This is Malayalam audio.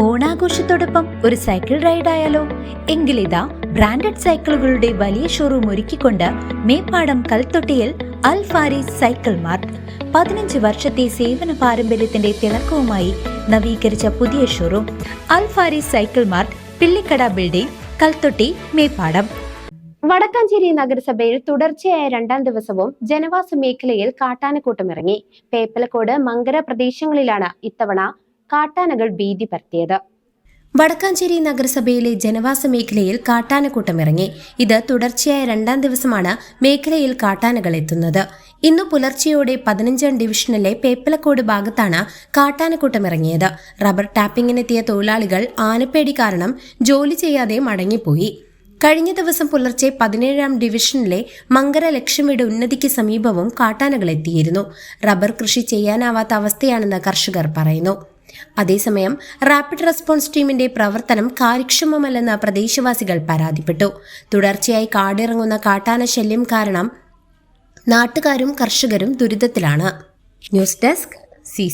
ഓണാഘോഷത്തോടൊപ്പം ഒരു സൈക്കിൾ റൈഡ് ആയാലോ എങ്കിലിതാ ബ്രാൻഡഡ് സൈക്കിളുകളുടെ വലിയ ഷോറൂം ഒരുക്കിക്കൊണ്ട് മേപ്പാടം കൽത്തൊട്ടിയിൽ അൽ ഫാരീസ് സൈക്കിൾ മാർട്ട്. പതിനഞ്ച് വർഷത്തെ സേവന പാരമ്പര്യത്തിന്റെ തിളക്കവുമായി നവീകരിച്ച പുതിയ showroom Al Faris cycle mart Pillikkada building Kalthotti Meppadam. Vadakkanchery നഗരസഭയിൽ തുടർച്ചയായ രണ്ടാം ദിവസവും ജനവാസ മേഖലയിൽ കാട്ടാനക്കൂട്ടം ഇറങ്ങി. പേപ്പലക്കോട് മങ്കര പ്രദേശങ്ങളിലാണ് ഇത്തവണ കാട്ടാനകൾ ഭീതി പരത്തിയത്. വടക്കാഞ്ചേരി നഗരസഭയിലെ ജനവാസ മേഖലയിൽ കാട്ടാനക്കൂട്ടം ഇറങ്ങി. ഇത് തുടർച്ചയായ രണ്ടാം ദിവസമാണ് മേഖലയിൽ കാട്ടാനകൾ എത്തുന്നത്. ഇന്നു പുലർച്ചെയോടെ പതിനഞ്ചാം ഡിവിഷനിലെ പേപ്പലക്കോട് ഭാഗത്താണ് കാട്ടാനക്കൂട്ടം ഇറങ്ങിയത്. റബ്ബർ ടാപ്പിങ്ങിനെത്തിയ തൊഴിലാളികൾ ആനപ്പേടി കാരണം ജോലി ചെയ്യാതെ മടങ്ങിപ്പോയി. കഴിഞ്ഞ ദിവസം പുലർച്ചെ പതിനേഴാം ഡിവിഷനിലെ മങ്കര ലക്ഷ്മിയുടെ ഉന്നതിക്ക് സമീപവും കാട്ടാനകൾ എത്തിയിരുന്നു. റബ്ബർ കൃഷി ചെയ്യാനാവാത്ത അവസ്ഥയാണെന്ന് കർഷകർ പറയുന്നു. അതേസമയം റാപ്പിഡ് റെസ്പോൺസ് ടീമിന്റെ പ്രവർത്തനം കാര്യക്ഷമമല്ലെന്ന് പ്രദേശവാസികൾ പരാതിപ്പെട്ടു. തുടർച്ചയായി കാടിറങ്ങുന്ന കാട്ടാന ശല്യം കാരണം നാട്ടുകാരും കർഷകരും ദുരിതത്തിലാണ്. News desk C